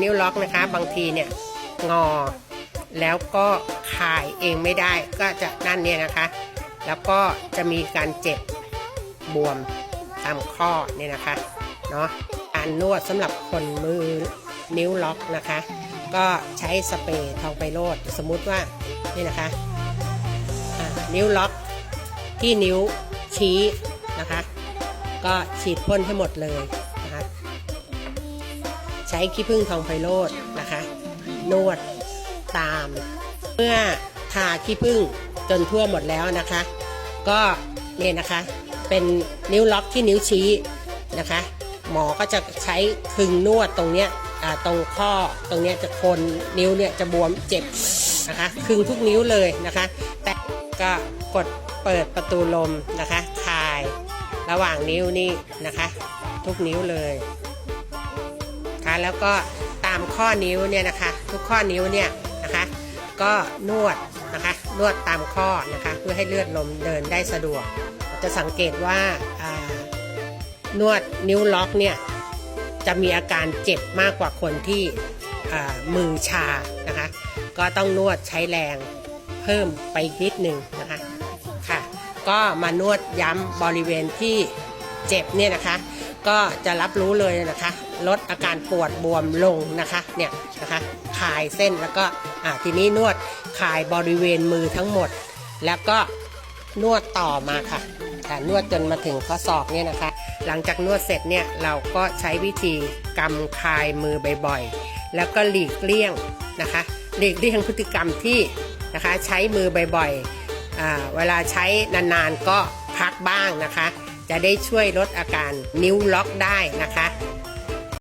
นิ้วล็อกนะคะบางทีเนี่ยงอ แล้วก็คายเองไม่ได้ก็จะนั่นเนี่ยนะคะ แล้วก็จะมีการเจ็บบวมตามข้อเนี่ยนะคะเนาะการนวดสำหรับคนมือนิ้วล็อกนะคะ ก็ใช้สเปรย์ทองไปโรดสมมุติว่านี่นะคะนิ้วล็อกที่นิ้วชี้นะคะ ก็ฉีดพ่นให้หมดเลย ใช้ขี้ผึ้งทองไพโรดนะคะ นวดตาม เมื่อทาขี้ผึ้งจนทั่วหมดแล้วนะคะ ก็เนี่ยนะคะเป็นนิ้วล็อกที่นิ้วชี้นะคะ หมอก็จะใช้คึงนวดตรงเนี้ยตรงข้อตรงเนี้ยจะคนนิ้วเนี่ยจะบวมเจ็บนะคะ คึงทุกนิ้วเลยนะคะ แต่ก็กดเปิดประตูลมนะคะคลายระหว่างนิ้วนี่นะคะ ทุกนิ้วเลย แล้วก็ตามข้อนิ้วเนี่ยนะคะ ทุกข้อนิ้วเนี่ยนะคะ ก็นวดนะคะนวดตามข้อนะคะเพื่อให้เลือดลมเดินได้สะดวก จะสังเกตว่านวดนิ้วล็อกเนี่ยจะมีอาการเจ็บมากกว่าคนที่มือชานะคะ ก็ต้องนวดใช้แรงเพิ่มไปนิดนึงนะคะค่ะ ก็มานวดย้ำบริเวณที่ เจ็บเนี่ยนะคะ ก็จะรับรู้เลยนะคะ ลดอาการปวดบวมลงนะคะเนี่ยนะคะคลายเส้นแล้วก็อ่าทีนี้นวดคลายบริเวณมือทั้งหมด แล้วก็นวดต่อมาค่ะค่ะนวดจนมาถึงข้อศอกเนี่ยนะคะ หลังจากนวดเสร็จเนี่ยเราก็ใช้วิธีกำคลายมือบ่อยๆ แล้วก็หลีกเลี่ยงนะคะหลีกเลี่ยงพฤติกรรมที่นะคะใช้มือบ่อยๆเวลาใช้นานๆก็พักบ้างนะคะ จะได้ช่วยลดอาการนิ้วล็อกได้นะคะ